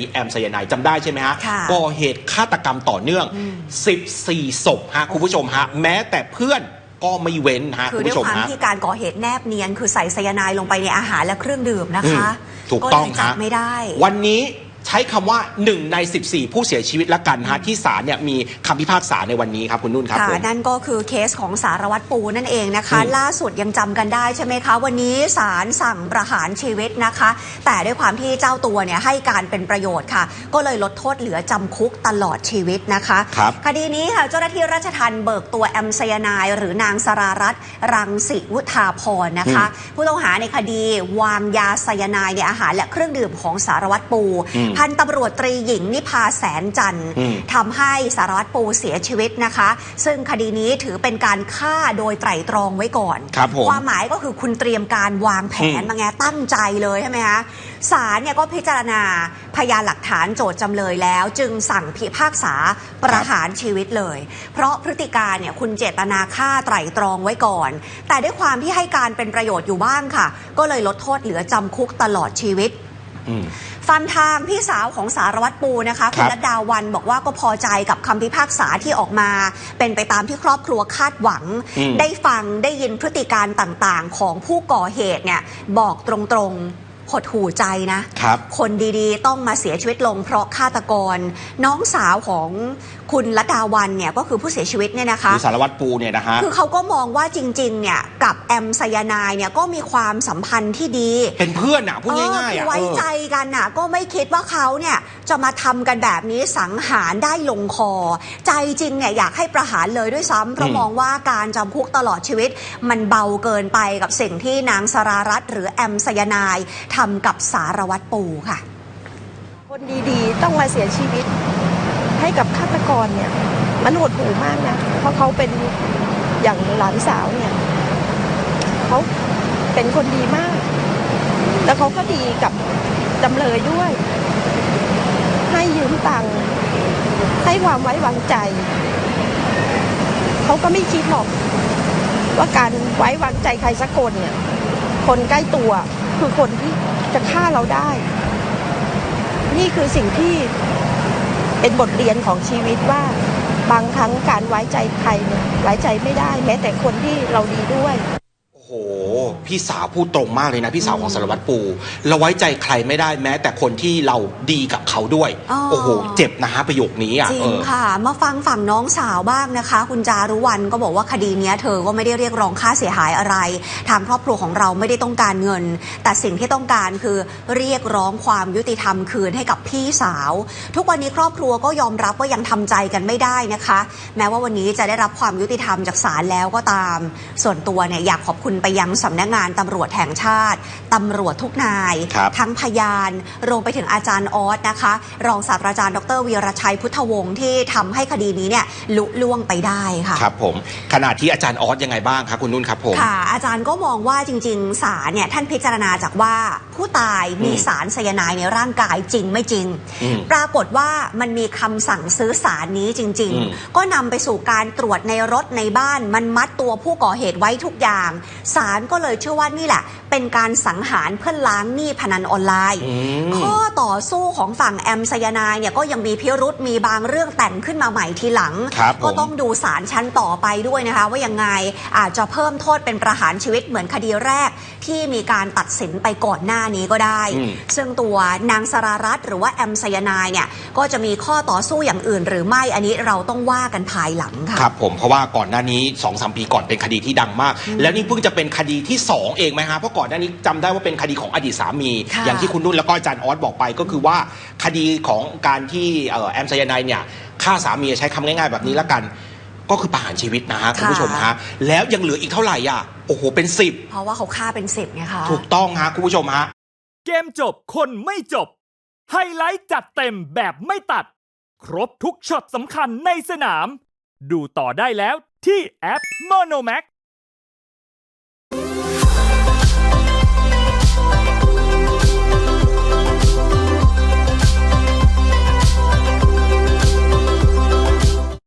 ดีแอมไซยาไนด์จำได้ใช่ไหมฮะค่ะก่อเหตุฆาตกรรมต่อเนื่องอืม14 ศพฮะคุณผู้ชมฮะแม้แต่เพื่อนก็ไม่เว้นฮะคืคุอณด้วยผู้ชมความฮะที่การก่อเหตุแนบเนียน คือใส่ไซยาไนด์ลงไปในอาหารและเครื่องดื่มนะคะอืมถูกต้องเลยจับฮะไม่ได้ วันนี้ ใช้คำว่า 1 ใน 14 ผู้เสียชีวิตละกันฮะที่ศาลเนี่ยมีคำพิพากษาในวันนี้ครับคุณนุ่นครับค่ะผมนั่นก็คือเคสของสารวัตรปูนั่นเองนะคะ อืมล่าสุดยังจำกันได้ใช่ไหมคะ วันนี้ศาลสั่งประหารชีวิตนะคะ แต่ด้วยความที่เจ้าตัวเนี่ยให้การเป็นประโยชน์ค่ะ ก็เลยลดโทษเหลือจำคุกตลอดชีวิตนะคะครับคดีนี้ค่ะเจ้าหน้าที่ราชทัณฑ์เบิกตัวแอมไซยาไนาย หรือนางสรารัตน์รังสิวุธาพรนะคะ ผู้ต้องหาในคดีวางยาไซยาไนายในอาหารและเครื่องดื่มของสารวัตรปู อืมพันตำรวจตรีหญิงนิพาแสนจันทร์อืมทำให้สารวัตรปูเสียชีวิตนะคะ ซึ่งคดีนี้ถือเป็นการฆ่าโดยไตร่ตรองไว้ก่อนครับผมความหมายก็คือคุณเตรียมการวางแผนอืมมาไงตั้งใจเลยใช่ไหมคะศาลเนี่ยก็พิจารณาพยานหลักฐานโจทย์จำเลยแล้ว จึงสั่งพิพากษาประหารชีวิตเลย เพราะพฤติการเนี่ยคุณเจตนาฆ่าไตร่ตรองไว้ก่อน แต่ด้วยความที่ให้การเป็นประโยชน์อยู่บ้างค่ะ ก็เลยลดโทษเหลือจำคุกตลอดชีวิตอืม ฟังทางพี่สาวของสารวัตรปูนะคะคคุรัณบรัตดาวันบอกว่าก็พอใจกับคำพิพากษาที่ออกมา เป็นไปตามที่ครอบครัวคาดหวังอืมได้ฟังได้ยินพฤติการต่างๆ ของผู้ก่อเหตุเนี่ยบอกตรงๆ หดหูใจนะ ครับ คนดีๆ ต้องมาเสียชีวิตลงเพราะฆาตกร น้องสาวของคุณรัตดาวันเนี่ยก็คือผู้เสียชีวิตเนี่ยนะคะ คือสารวัตรปูเนี่ยนะฮะ คือเขาก็มองว่าจริงๆ เนี่ยกับแอมไซยานายเนี่ยก็มีความสัมพันธ์ที่ดีเป็นเพื่อนอะพูดง่ายๆเอออะไว้เออ ใจกันน่ะ ก็ไม่คิดว่าเขาเนี่ย จะมาทำกันแบบนี้สังหารได้ลงคอ ใจจริงเนี่ยอยากให้ประหารเลยด้วยซ้ำเพราะอืมมองว่าการจำคุกตลอดชีวิต มันเบาเกินไปกับสิ่งที่นางสรารัตน์หรือแอมไซยานายทำกับสารวัตรปูค่ะ คนดีๆ ต้องมาเสียชีวิตให้กับฆาตกรเนี่ย มันหดหูมากนะ เพราะเขาเป็นอย่างหลานสาวเนี่ยเขาเป็นคนดีมาก แล้วเขาก็ดีกับจำเลยด้วย ให้ยืมตังค์ ให้ความไว้วางใจ เขาก็ไม่คิดหรอก ว่าการไว้วางใจใครสักคนเนี่ย คนใกล้ตัวคือคนที่จะฆ่าเราได้ นี่คือสิ่งที่เป็นบทเรียนของชีวิตว่าบางครั้งการไว้ใจใครเนี่ยไว้ใจไม่ได้ แม้แต่คนที่เราดีด้วย โอ้โห พี่สาวพูดตรงมากเลยนะ พี่สาวของสารวัตรปู เราไว้ใจใครไม่ได้แม้ แต่คนที่เราดีกับเขาด้วย อ๋อ โอ้โห เจ็บนะฮะประโยคนี้อะจริเองอ ค่ะ มาฟังฝั่งน้องสาวบ้างนะคะ คุณจารุวรรณก็บอกว่าคดีเนี้ยเธอก็ไม่ได้เรียกร้องค่าเสียหายอะไร ทางครอบครัวของเราไม่ได้ต้องการเงิน แต่สิ่งที่ต้องการคือเรียกร้องความยุติธรรมคืนให้กับพี่สาว ทุกวันนี้ครอบครัวก็ยอมรับว่ายังทำใจกันไม่ได้นะคะ แม้ว่าวันนี้จะได้รับความยุติธรรมจากศาลแล้วก็ตาม ส่วนตัวเนี่ยอยากขอบคุณไปยังสำนักงานตำรวจแห่งชาติตำรวจทุกนายครับทั้งพยาน รวมไปถึงอาจารย์ออสนะคะ รองศาสตราจารย์ดรวีรชัยพุทธวงศ์ที่ทำให้คดีนี้เนี่ยลุล่วงไปได้ค่ะครับผมขณะที่อาจารย์ออสยังไงบ้างครับคุณนุ่นครับผมค่ะ อาจารย์ก็มองว่าจริง ๆ ศาลเนี่ยท่านพิจารณาจากว่าผู้ตายมีอืมสารไซยาไนด์ในร่างกายจริงไม่จริงอืมปรากฏว่ามันมีคำสั่งซื้อสารนี้จริงอืมๆก็นำไปสู่การตรวจในรถในบ้านมันมัดตัวผู้ก่อเหตุไว้ทุกอย่างศาลก็เลยเชื่อว่านี่แหละ เป็นการสังหารเพื่อล้างหนี้พนันออนไลน์อืมข้อต่อสู้ของฝั่งแอมไซยานายเนี่ยก็ยังมีพิรุษมีบางเรื่องแต่งขึ้นมาใหม่ทีหลังครับผมก็ต้องดูสารชั้นต่อไปด้วยนะคะ ว่ายังไงอาจจะเพิ่มโทษเป็นประหารชีวิตเหมือนคดีแรก ที่มีการตัดสินไปก่อนหน้านี้ก็ได้อืมซึ่งตัวนางสรารัตน์หรือว่าแอมไซยานายเนี่ยก็จะมีข้อต่อสู้อย่างอื่น หรือไม่อันนี้เราต้องว่ากันภายหลังค่ะครับผมเพราะว่าก่อนหน้านี้2อสปีก่อนเป็นคดีที่ดังมาก แล้วนี่เพิ่งจะเป็นคดีที่2 เองไหมฮะเพราะก่อนหน้านี้จำได้ว่าเป็นคดีของอดีตสามี ค่ะ อย่างที่คุณนุ่นแล้วก็อาจารย์ออสบอกไปก็คือว่าคดีของการที่เอ่อแอมไซยาไนด์เนี่ยฆ่าสามีใช้คำง่ายๆแบบนี้แล้วกัน ก็คือประหารชีวิตนะฮะคุณผู้ชมฮะแล้วยังเหลืออีกเท่าไหร่อะโอ้โหเป็นเพราะว่าเขาฆ่าเป็นสิบไงคะ10ถูกต้องฮะคุณผู้ชมฮะ เกมจบคนไม่จบ ไฮไลท์จัดเต็มแบบไม่ตัด ครบทุกช็อตสำคัญในสนาม ดูต่อได้แล้วที่แอป Monomax